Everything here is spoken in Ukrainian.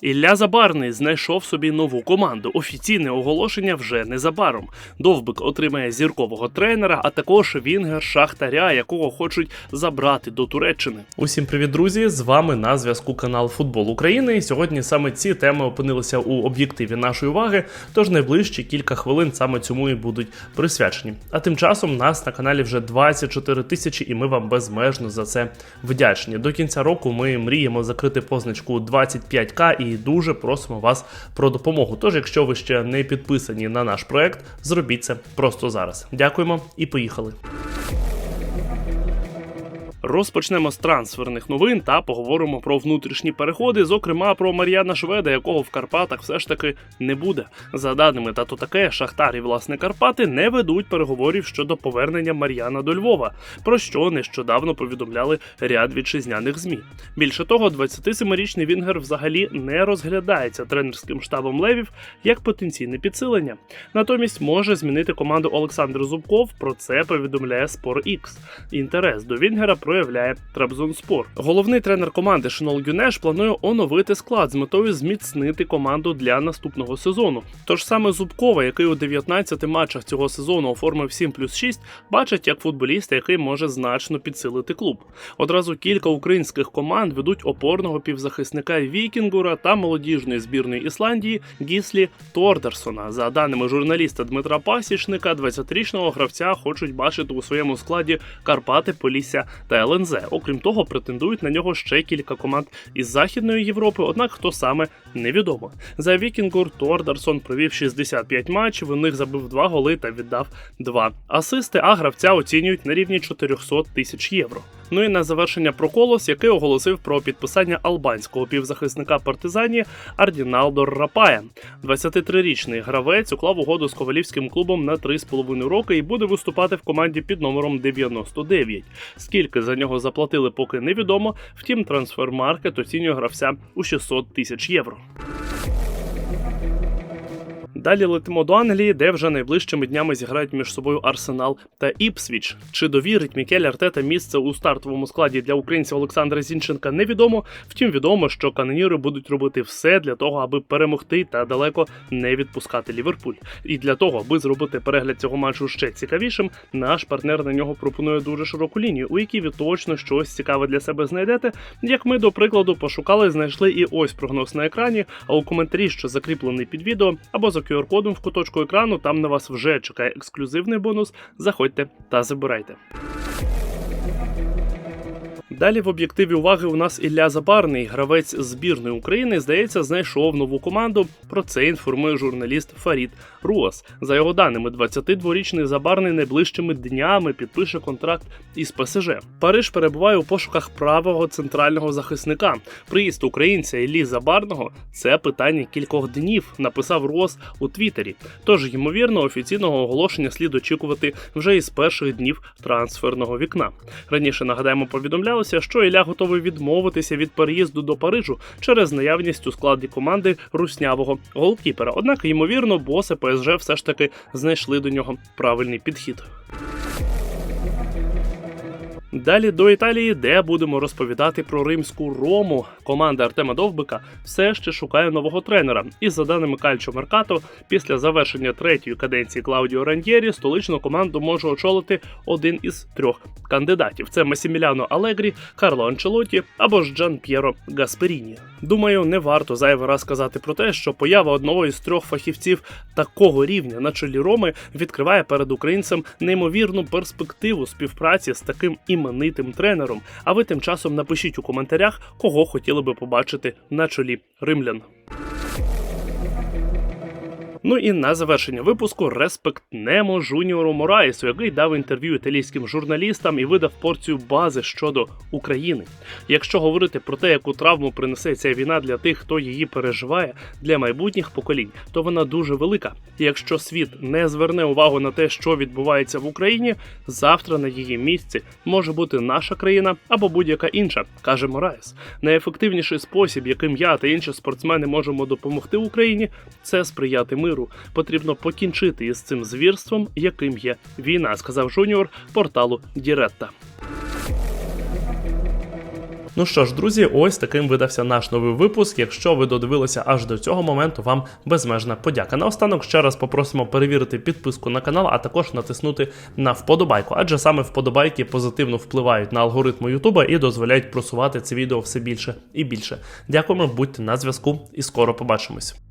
Ілля Забарний знайшов собі нову команду. Офіційне оголошення вже незабаром. Довбик отримає зіркового тренера, а також Вінгер Шахтаря, якого хочуть забрати до Туреччини. Усім привіт, друзі! З вами на зв'язку канал Футбол України. І сьогодні саме ці теми опинилися у об'єктиві нашої уваги. Тож найближчі кілька хвилин саме цьому і будуть присвячені. А тим часом нас на каналі вже 24 тисячі, і ми вам безмежно за це вдячні. До кінця року ми мріємо закрити позначку 25к і дуже просимо вас про допомогу. Тож, якщо ви ще не підписані на наш проект, зробіть це просто зараз. Дякуємо і поїхали. Розпочнемо з трансферних новин та поговоримо про внутрішні переходи, зокрема про Мар'яна Шведа, якого в Карпатах все ж таки не буде. За даними та то таке, Шахтар і власне Карпати не ведуть переговорів щодо повернення Мар'яна до Львова, про що нещодавно повідомляли ряд вітчизняних змі. Більше того, 27-річний Вінгер взагалі не розглядається тренерським штабом Левів як потенційне підсилення. Натомість може змінити команду Олександр Зубков. Про це повідомляє Sport X. Інтерес до Вінгера проявляє Трабзонспор. Головний тренер команди Шинол Гюнеш планує оновити склад з метою зміцнити команду для наступного сезону. Тож саме Зубкова, який у 19 матчах цього сезону оформив 7 плюс 6, бачить як футболіста, який може значно підсилити клуб. Одразу кілька українських команд ведуть опорного півзахисника Вікінгура та молодіжної збірної Ісландії Гіслі Тордерсона. За даними журналіста Дмитра Пасічника, 20-річного гравця хочуть бачити у своєму складі Карпати, Полісся та ЛНЗ. Окрім того, претендують на нього ще кілька команд із Західної Європи, однак хто саме невідомо. За Вікінгур Тордерсон провів 65 матчів, у них забив 2 голи та віддав 2 асисти, а гравця оцінюють на рівні 400 тисяч євро. Ну і на завершення про колос, який оголосив про підписання албанського півзахисника партизані Ардіналдо Рапая. 23-річний гравець уклав угоду з ковалівським клубом на 3,5 роки і буде виступати в команді під номером 99. Скільки за нього заплатили, поки невідомо. Втім, трансфермаркет оцінює гравця у 600 тисяч євро. Далі летимо до Англії, де вже найближчими днями зіграють між собою Арсенал та Іпсвіч. Чи довірить Мікель Артета місце у стартовому складі для українця Олександра Зінченка, невідомо. Втім, відомо, що каноніри будуть робити все для того, аби перемогти та далеко не відпускати Ліверпуль. І для того, аби зробити перегляд цього матчу ще цікавішим, наш партнер на нього пропонує дуже широку лінію, у якій ви точно щось цікаве для себе знайдете. Як ми до прикладу пошукали, знайшли і ось прогноз на екрані. А у коментарі, що закріплений під відео, або за QR-кодом в куточку екрану, там на вас вже чекає ексклюзивний бонус. Заходьте та забирайте. Далі в об'єктиві уваги у нас Ілля Забарний, гравець збірної України, здається, знайшов нову команду. Про це інформує журналіст Фарід Руас. За його даними, 22-річний Забарний найближчими днями підпише контракт із ПСЖ. Париж перебуває у пошуках правого центрального захисника. Приїзд українця Іллі Забарного це питання кількох днів, написав Руас у Твіттері. Тож, ймовірно, офіційного оголошення слід очікувати вже із перших днів трансферного вікна. Раніше нагадаємо, повідомлялося, що Ілля готовий відмовитися від переїзду до Парижу через наявність у складі команди руснявого голкіпера. Однак, ймовірно, боси ПСЖ все ж таки знайшли до нього правильний підхід. Далі до Італії, де будемо розповідати про римську рому. Команда Артема Довбика все ще шукає нового тренера. І за даними Кальчо Меркато, після завершення третьої каденції Клаудіо Раньєрі столичну команду може очолити один із трьох кандидатів: це Масіміляно Алегрі, Карло Анчелоті або ж Джан П'єро Гасперіні. Думаю, не варто зайвий раз сказати про те, що поява одного із трьох фахівців такого рівня на чолі Роми відкриває перед українцем неймовірну перспективу співпраці з таким іменитим тренером. А ви тим часом напишіть у коментарях, кого хотіли би побачити на чолі римлян. Ну і на завершення випуску респект Немо Жуніору Мораєсу, який дав інтерв'ю італійським журналістам і видав порцію бази щодо України. Якщо говорити про те, яку травму принесе ця війна для тих, хто її переживає, для майбутніх поколінь, то вона дуже велика. Якщо світ не зверне увагу на те, що відбувається в Україні, завтра на її місці може бути наша країна або будь-яка інша, каже Мораєс. Найефективніший спосіб, яким я та інші спортсмени можемо допомогти Україні, це сприяти миру. Потрібно покінчити із цим звірством, яким є війна, сказав жуніор порталу Діретта. Ну що ж, друзі, ось таким видався наш новий випуск. Якщо ви додивилися аж до цього моменту, вам безмежна подяка. Наостанок ще раз попросимо перевірити підписку на канал, а також натиснути на вподобайку, адже саме вподобайки позитивно впливають на алгоритми Ютуба і дозволяють просувати це відео все більше і більше. Дякуємо, будьте на зв'язку і скоро побачимось.